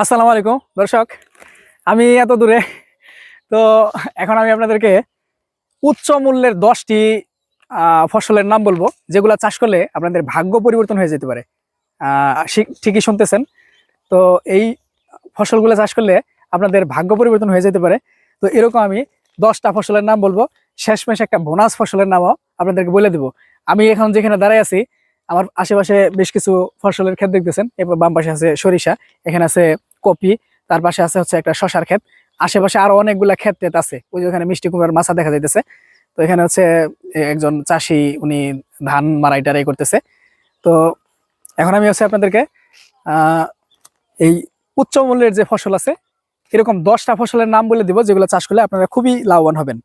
আসসালামু আলাইকুম, দর্শক। আমি এত দূরে তো এখন আমি আপনাদেরকে উচ্চ মূল্যের দশটি ফসলের নাম বলব, যেগুলো চাষ করলে আপনাদের ভাগ্য পরিবর্তন হয়ে যেতে পারে। ঠিকই শুনতেছেন। তো এই ফসলগুলো চাষ করলে আপনাদের ভাগ্য পরিবর্তন হয়ে যেতে পারে। তো এরকম আমি দশটা ফসলের নাম বলব। শেষমেশ একটা বোনাস ফসলের নামও আপনাদেরকে বলে দেবো। আমি এখন যেখানে দাঁড়ায় আছি, আমার আশেপাশে বেশ কিছু ফসলের ক্ষেত দেখতেছেন। এরপর বাম পাশে আছে সরিষা, এখানে আছে কপি, তার পাশে আছে হচ্ছে একটা শশার ক্ষেত। আশেপাশে আরও অনেকগুলা ক্ষেত টেত আছে। ওই যে ওখানে মিষ্টি কুমড়ার মাছা দেখা যাইতেছে। তো এখানে হচ্ছে একজন চাষি, উনি ধান মারাই টারাই করতেছে। তো এখন আমি হচ্ছে আপনাদেরকে এই উচ্চ মূল্যের যে ফসল আছে, এরকম দশটা ফসলের নাম বলে দিব, যেগুলো চাষ করলে আপনারা খুবই লাভবান হবেন।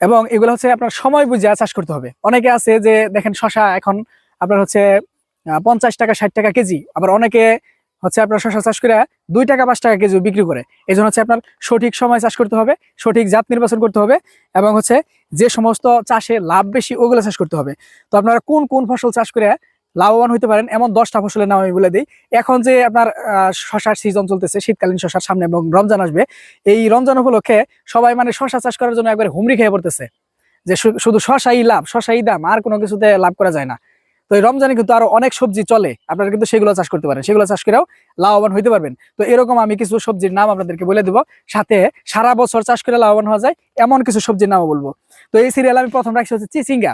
এবং এগুলো হচ্ছে আপনার সময় বুঝে চাষ করতে হবে। অনেকে আছে যে, দেখেন শশা এখন আপনার হচ্ছে পঞ্চাশ টাকা, ষাট টাকা কেজি। আবার অনেকে হচ্ছে আপনার শশা চাষ করে দুই টাকা পাঁচ টাকা কেজি বিক্রি করে। এই হচ্ছে আপনার সঠিক সময় চাষ করতে হবে, সঠিক জাত নির্বাচন করতে হবে এবং হচ্ছে যে সমস্ত চাষে লাভ বেশি ওগুলো চাষ করতে হবে। তো আপনারা কোন কোন ফসল চাষ করে লাভবান হতে পারেন? এমন দশটা ফসলের নাম আমি বলে দিই। এখন যে আপনার শশার সিজন চলতেছে, শীতকালীন শশার সামনে এবং রমজান আসবে, এই রমজান উপলক্ষে সবাই মানে শশা চাষ করার জন্য একবার হুমড়ি খেয়ে পড়তেছে। যে শুধু শশাই লাভ, শশাই দাম, আর কোনো কিছুতে লাভ করা যায় না। তো এই রমজানে কিন্তু আরও অনেক সবজি চলে। আপনারা কিন্তু সেগুলো চাষ করতে পারেন। সেগুলো চাষ করেও লাভবান হইতে পারবেন। তো এরকম আমি কিছু সবজির নাম আপনাদেরকে বলে দিব। সাথে সারা বছর চাষ করে লাভবান হওয়া যায়, এমন কিছু সবজির নামও বলব। তো এই সিরিয়াল আমি প্রথম রাখছি হচ্ছে চিচিঙ্গা।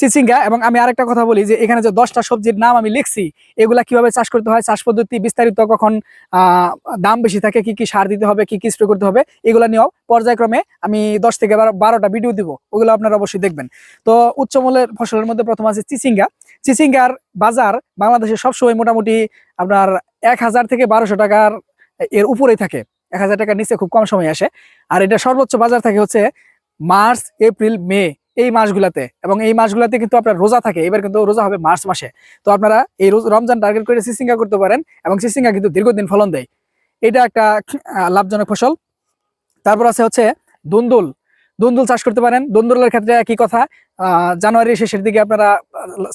চিচিঙ্গা, এবং আমি আরেকটা কথা বলি যে এখানে যে দশটা সবজির নাম আমি লিখছি, এগুলা কীভাবে চাষ করতে হয়, চাষ পদ্ধতি বিস্তারিত কখন দাম বেশি থাকে, কি কি সার দিতে হবে, কি কি স্প্রে করতে হবে, এগুলা নিয়েও পর্যায়ক্রমে আমি দশ থেকে বারো, বারোটা ভিডিও দিব, ওগুলো আপনারা অবশ্যই দেখবেন। তো উচ্চ মূল্যের ফসলের মধ্যে প্রথম আছে চিচিঙ্গা। চিচিঙ্গার বাজার বাংলাদেশে সবসময় মোটামুটি আপনার এক হাজার থেকে বারোশো টাকার এর উপরেই থাকে। এক হাজার টাকার নিচে খুব কম সময় আসে। আর এটা সর্বোচ্চ বাজার থাকে হচ্ছে মার্চ, এপ্রিল, মে। এই মাসগুলাতে। এবং এই মাসগুলাতে কিন্তু আপনার রোজা থাকে, এবার কিন্তু রোজা হবে মার্চ মাসে। তো আপনারা এই রমজান টার্গেট করে সিসিঙ্গা করতে পারেন এবং সিসিঙ্গা কিন্তু দীর্ঘদিন ফলন দেয়। এটা একটা লাভজনক ফসল। তারপর আছে হচ্ছে দুন্দুল। দুন্দুল চাষ করতে পারেন। দুন্দুলের ক্ষেত্রে একই কথা জানুয়ারির শেষের দিকে আপনারা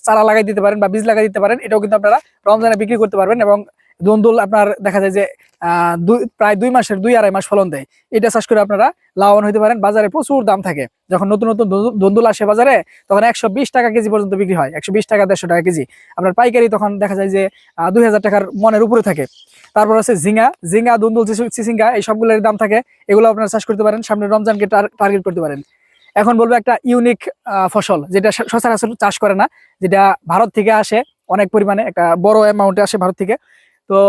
চারা লাগাই দিতে পারেন বা বীজ লাগাই দিতে পারেন। এটাও কিন্তু আপনারা রমজানে বিক্রি করতে পারবেন এবং দুন্দুল আপনার দেখা যায় যে দুই, প্রায় দুই মাসের, দুই আড়াই মাস ফলন দেয়। এটা চাষ করে আপনারা লাভবান হতে পারেন। বাজারে প্রচুর দাম থাকে। যখন নতুন নতুন দুন্দুল আসে বাজারে, তখন একশো বিশ টাকা কেজি পর্যন্ত বিক্রি হয়। একশো বিশ টাকা, দেড়শো টাকা কেজি। আপনার পাইকারি তখন দেখা যায় যে দুই হাজার টাকার মনের উপরে থাকে। তারপর আছে ঝিঙ্গা ঝিঙ্গা দুন্দুল চিসু- চিচিঙ্গা, এই সবগুলোর দাম থাকে। এগুলো আপনারা চাষ করতে পারেন। সামনে রমজানকে টার্গেট করতে পারেন। এখন বলব একটা ইউনিক ফসল, যেটা সচরাচর চাষ করে না, যেটা ভারত থেকে আসে, অনেক পরিমাণে একটা বড় অ্যামাউন্টে আসে ভারত থেকে। তো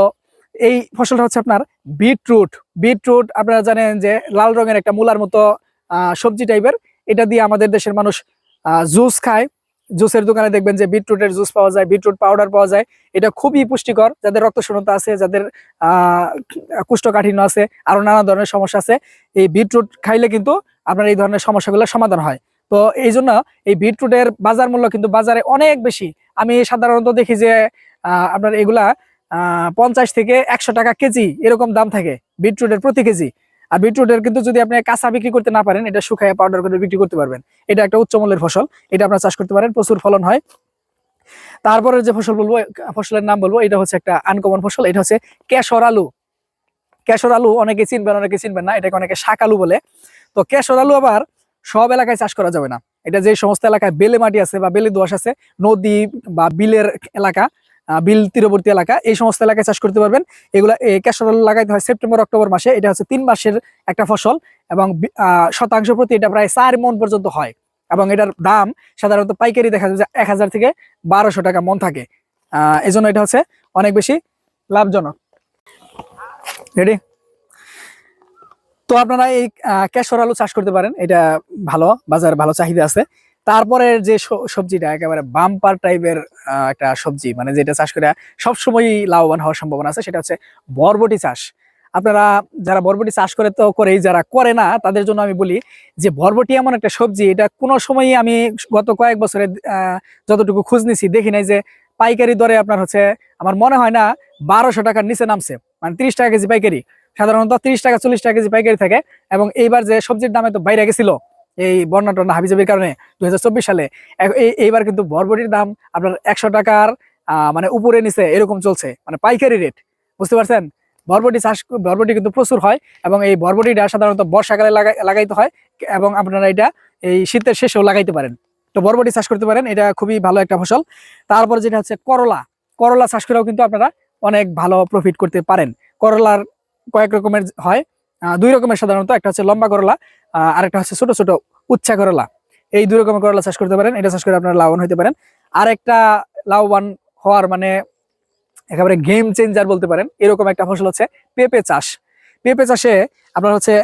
এই ফসলটা হচ্ছে আপনার বিটরুট। বিটরুট আপনারা জানেন যে লাল রঙের একটা মূলার মতো সবজি টাইপের এটা দিয়ে আমাদের দেশের মানুষ জুস খায়। জুসের দোকানে দেখবেন যে বিটরুটের জুস পাওয়া যায়, বিটরুট পাউডার পাওয়া যায়। এটা খুবই পুষ্টিকর। যাদের রক্ত শূন্যতা আছে, যাদের কুষ্ঠকাঠিন্য আছে, আরও নানা ধরনের সমস্যা আছে, এই বিটরুট খাইলে কিন্তু আপনার এই ধরনের সমস্যাগুলো সমাধান হয়। তো এই জন্য এই বিটরুটের বাজার মূল্য কিন্তু বাজারে অনেক বেশি। আমি সাধারণত দেখি যে আপনার এগুলা পঞ্চাশ থেকে একশো টাকা কেজি এরকম দাম থাকে বিটরুটের প্রতি কেজি। আর বিটরুটের কিন্তু যদি আপনি কাঁচা বিক্রি করতে না পারেন, এটা শুকায় পাউডার করে বিক্রি করতে পারবেন। এটা একটা উচ্চ মূল্যের ফসল, এটা আপনার চাষ করতে পারেন, প্রচুর ফলন হয়। তারপরে যে ফসল বলব, ফসলের নাম বলব, এটা হচ্ছে একটা আনকমন ফসল, এটা হচ্ছে কেশর আলু। কেশর আলু অনেকে চিনবেন অনেকে চিনবেন না, এটাকে অনেকে শাক আলু বলে। তো কেশর আলু আবার সব এলাকায় চাষ করা যাবে না। এটা যে সমস্ত এলাকায় বেলে মাটি আছে বা বেলে দোয়াশ আছে, নদী বা বিলের এলাকা বিল তীরবর্তী এলাকা, এই সমস্ত এলাকায় চাষ করতে পারবেন। এগুলা আলু লাগাইতে হয় সেপ্টেম্বর, অক্টোবর মাসে। এটা হচ্ছে তিন মাসের একটা ফসল এবং শতাংশ প্রতি এটা প্রায় চার মন পর্যন্ত হয় এবং এটার দাম সাধারণত পাইকারি দেখা যায় এক হাজার থেকে বারোশো টাকা মন থাকে। আহ এই জন্য এটা হচ্ছে অনেক বেশি লাভজনক। রেডি তো আপনারা এই ক্যাশর আলু চাষ করতে পারেন। এটা ভালো, বাজারে ভালো চাহিদা আছে। তারপরে যে সবজিটা, একেবারে বাম্পার টাইপের একটা সবজি মানে যেটা চাষ করে সবসময়ই লাভবান হওয়ার সম্ভাবনা আছে, সেটা হচ্ছে বরবটি চাষ। আপনারা যারা বরবটি চাষ করে তো করেই, যারা করে না, তাদের জন্য আমি বলি যে বরবটি এমন একটা সবজি, এটা কোনো সময়ই আমি গত কয়েক বছরে যতটুকু খোঁজ নিছি, দেখি নাই যে পাইকারি দরে আপনার হচ্ছে, আমার মনে হয় না বারোশো টাকার নিচে নামছে মানে তিরিশ টাকা কেজি পাইকারি। সাধারণত তিরিশ টাকা, চল্লিশ টাকা কেজি পাইকারি থাকে, এবং এইবার যে সবজির দামে তো বাইরে গেছিল এই বন্যা টন্যা হাবিজাবির কারণে দুই হাজার চব্বিশ সালে। এইবার কিন্তু বরবটির দাম আপনার একশো টাকার মানে উপরে নিচে এরকম চলছে মানে পাইকারি রেট বুঝতে পারছেন? বরবটি চাষ, বরবটি কিন্তু প্রচুর হয় এবং এই বরবটিটা সাধারণত বর্ষাকালে লাগাই- লাগাইতে হয় এবং আপনারা এটা এই শীতের শেষেও লাগাইতে পারেন। তো বরবটি চাষ করতে পারেন, এটা খুবই ভালো একটা ফসল। তারপর যেটা হচ্ছে করলা। করলা চাষ করেও কিন্তু আপনারা অনেক ভালো প্রফিট করতে পারেন। করলার কয়েক রকমের হয় দুই রকমের সাধারণত। একটা হচ্ছে লম্বা করলা আরেকটা হচ্ছে ছোট ছোট উচ্চা করলা। এই দুই রকমের করলা চাষ করতে পারেন, এটা চাষ করে আপনারা লাভবান হতে পারেন। আর একটা লাভবান হওয়ার মানে একেবারে গেম চেঞ্জার বলতে পারেন, এরকম একটা ফসল হচ্ছে পেঁপে চাষ। পেঁপে চাষে আপনার হচ্ছে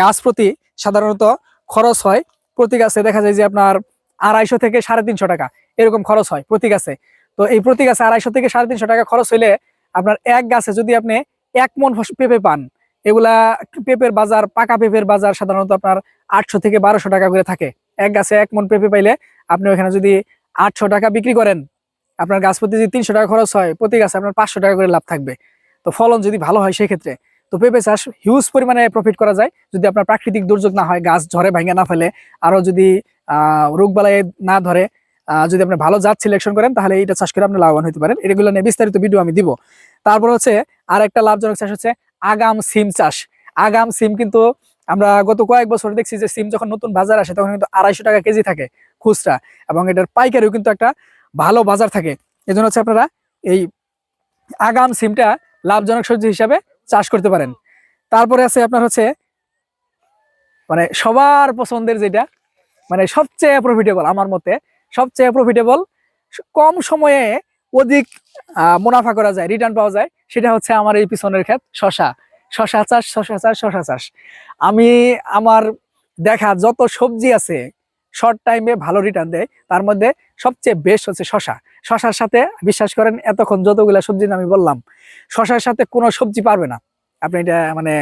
গাছ প্রতি সাধারণত খরচ হয় প্রতি গাছে, দেখা যায় যে আপনার আড়াইশো থেকে সাড়ে তিনশো টাকা, এরকম খরচ হয় প্রতি গাছে। তো এই প্রতি গাছে আড়াইশো থেকে সাড়ে তিনশো টাকা খরচ হইলে আপনার এক গাছে যদি আপনি এক মন পেঁপে পান এগুলা পেঁপের বাজার, পাকা পেঁপের বাজার সাধারণত আপনার আটশো থেকে বারোশো টাকা করে থাকে। এক গাছে এক মন পেঁপে পাইলে আপনি ওখানে যদি আটশো টাকা বিক্রি করেন, আপনার গাছ প্রতি যদি তিনশো টাকা খরচ হয়, প্রতি গাছে আপনার পাঁচশো টাকা করে লাভ থাকবে। তো ফলন যদি ভালো হয় সেক্ষেত্রে, তো পেঁপে চাষ হিউজ পরিমাণে প্রফিট করা যায়। যদি আপনার প্রাকৃতিক দুর্যোগ না হয়, গাছ ঝরে ভাঙে না ফেলে আরও যদি আহ রোগবালাই না ধরে যদি আপনি ভালো জাত সিলেকশন করেন, তাহলে এইটা চাষ করে আপনি লাভবান হতে পারেন। এগুলো নিয়ে বিস্তারিত ভিডিও আমি দিব। তারপর হচ্ছে আর একটা লাভজনক চাষ হচ্ছে আগাম সিম চাষ। আগাম সিম কিন্তু আমরা গত কয়েক বছর দেখছি যে সিম যখন নতুন বাজার আসে তখন কিন্তু আড়াইশো টাকা কেজি থাকে খুচরা এবং এটার পাইকারিও কিন্তু একটা ভালো বাজার থাকে। এজন্য হচ্ছে আপনারা এই আগাম সিমটা লাভজনক সবজি হিসাবে চাষ করতে পারেন। তারপরে আছে আপনার হচ্ছে মানে সবার পছন্দের যেটা মানে সবচেয়ে প্রফিটেবল আমার মতে সবচেয়ে প্রফিটেবল কম সময়ে অধিক মুনাফা করা যায় রিটার্ন পাওয়া যায়, সেটা হচ্ছে আমার এই পিছনের ক্ষেত, শশা। শশা চাষ শশা চাষ শশা চাষ। আমি আমার দেখা যত সবজি আছে শর্ট টাইমে ভালো রিটার্ন দেয়, তার মধ্যে সবচেয়ে বেস্ট হচ্ছে শশা। শশার সাথে বিশ্বাস করেন, এতক্ষণ যতগুলা সবজি আমি বললাম, শশার সাথে কোনো সবজি পারবে না। আপনি এটা মানে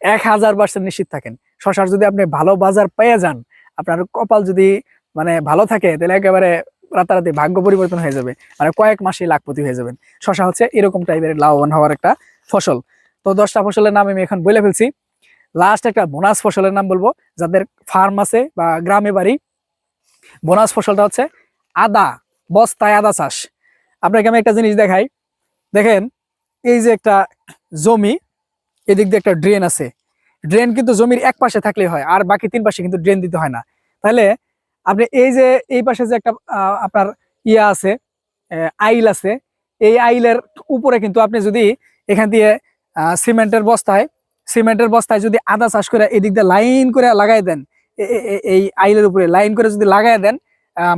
এক হাজার পার্সেন্ট নিশ্চিত থাকেন। শশার যদি আপনি ভালো বাজার পেয়ে যান, আপনার কপাল যদি মানে ভালো থাকে, তাহলে একেবারে রাতারাতি ভাগ্য পরিবর্তন হয়ে যাবে। মানে কয়েক মাসে লাখপতি হয়ে যাবেন। শশা হচ্ছে এরকম টাইপের লাভবান হওয়ার একটা ফসল। তো দশটা ফসলের নাম আমি এখন বলে ফেলছি। লাস্ট একটা বোনাস ফসলের নাম বলব। যাদের ফার্ম আছে বা গ্রামে বাড়ি, বোনাস ফসলটা হচ্ছে আদা, বস্তায় আদা চাষ। আপনাকে আমি একটা জিনিস দেখাই। দেখেন, এই যে একটা জমি, এদিক দিয়ে একটা ড্রেন আছে। ড্রেন কিন্তু জমির এক পাশে থাকলেই হয়, আর বাকি তিন পাশে কিন্তু ড্রেন দিতে হয় না। তাহলে আপনি এই যে, এই পাশে যে একটা আপনার ইয়া আছে আইল আছে, এই আইলের উপরে কিন্তু আপনি যদি এখান দিয়ে সিমেন্টের বস্তায় সিমেন্টের বস্তায় যদি আদা চাষ করে এদিক দিয়ে লাইন করে লাগাই দেন এই আইলের উপরে লাইন করে যদি লাগাই দেন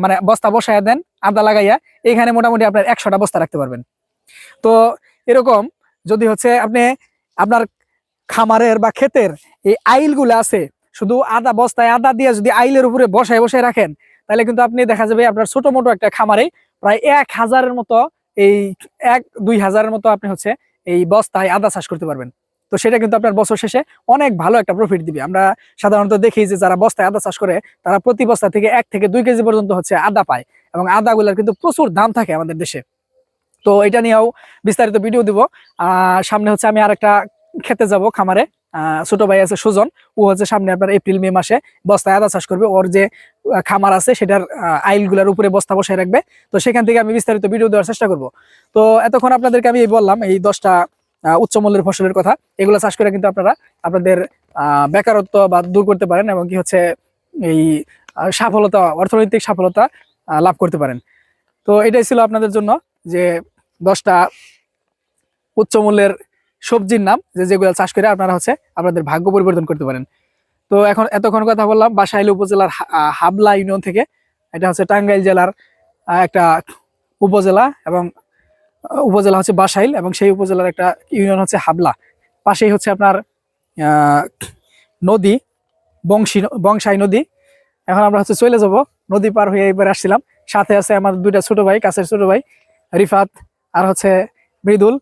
মানে বস্তা বসায় দেন, আদা লাগাইয়া, এখানে মোটামুটি আপনার একশোটা বস্তা রাখতে পারবেন। তো এরকম যদি হচ্ছে আপনি আপনার খামারের বা ক্ষেতের এই আইলগুলো আছে শুধু আদা বস্তায় আদা দিয়ে যদি আইলের উপরে বসায় বসায় রাখেন, তাহলে কিন্তু আপনি দেখা যাবে আপনার ছোট মোটো একটা খামারে প্রায় এক হাজারের মতো এই এক দুই হাজারের মতো আপনি হচ্ছে এই বস্তায় আদা চাষ করতে পারবেন। তো সেটা কিন্তু আপনার বছর শেষে অনেক ভালো একটা প্রফিট দিবে। আমরা সাধারণত দেখি যে যারা বস্তায় আদা চাষ করে, তারা প্রতি বস্তা থেকে এক থেকে দুই কেজি পর্যন্ত হচ্ছে আদা পায় এবং আদাগুলোর কিন্তু প্রচুর দাম থাকে আমাদের দেশে। তো এটা নিয়েও বিস্তারিত ভিডিও দিব। সামনে হচ্ছে আমি আর একটা খেতে যাব খামারে। ছোট ভাই আছে সুজন, ও হচ্ছে সামনে আপনার এপ্রিল, মে মাসে বস্তায় আদা চাষ করবে। ওর যে খামার আছে সেটার আইলগুলোর উপরে বস্তা বসায় রাখবে। তো সেখান থেকে আমি বিস্তারিত ভিডিও দেওয়ার চেষ্টা করব। তো এতক্ষণ আপনাদেরকে আমি বললাম, এই দশটা উচ্চ মূল্যের ফসলের কথা। এগুলো চাষ করে কিন্তু আপনারা আপনাদের বেকারত্ব বা দূর করতে পারেন এবং কি হচ্ছে এই সফলতা অর্থনৈতিক সফলতা লাভ করতে পারেন। তো এটাই ছিল আপনাদের জন্য যে দশটা উচ্চ মূল্যের সবজির নাম যে যেগুলো চাষ করে আপনারা হচ্ছে আপনাদের ভাগ্য পরিবর্তন করতে পারেন। তো এখন এতক্ষণ কথা বললাম, বাসাইল উপজেলার হাবলা ইউনিয়ন থেকে। এটা হচ্ছে টাঙ্গাইল জেলার একটা উপজেলা এবং উপজেলা হচ্ছে বাসাইল এবং সেই উপজেলার একটা ইউনিয়ন হচ্ছে হাবলা। পাশেই হচ্ছে আপনার নদী, বংশী, বংশাই নদী। এখন আমরা হচ্ছে চলে যাব, নদী পার হয়ে এবার আসছিলাম। সাথে আছে আমার দুইটা ছোট ভাই, কাছের ছোট ভাই, রিফাত আর হচ্ছে মৃদুল।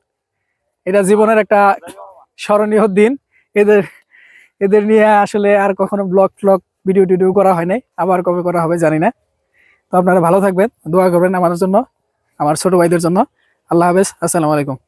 এটা জীবনের একটা স্মরণীয় দিন। এদের এদের নিয়ে আসলে আর কখনো ব্লগ ফ্লগ ভিডিও টিডিও করা হয় নাই। আবার কবে করা হবে জানি না। তো আপনারা ভালো থাকবেন, দোয়া করবেন আমাদের জন্য, আমার ছোট ভাইদের জন্য। আল্লাহ হাফেজ, আসসালামু আলাইকুম।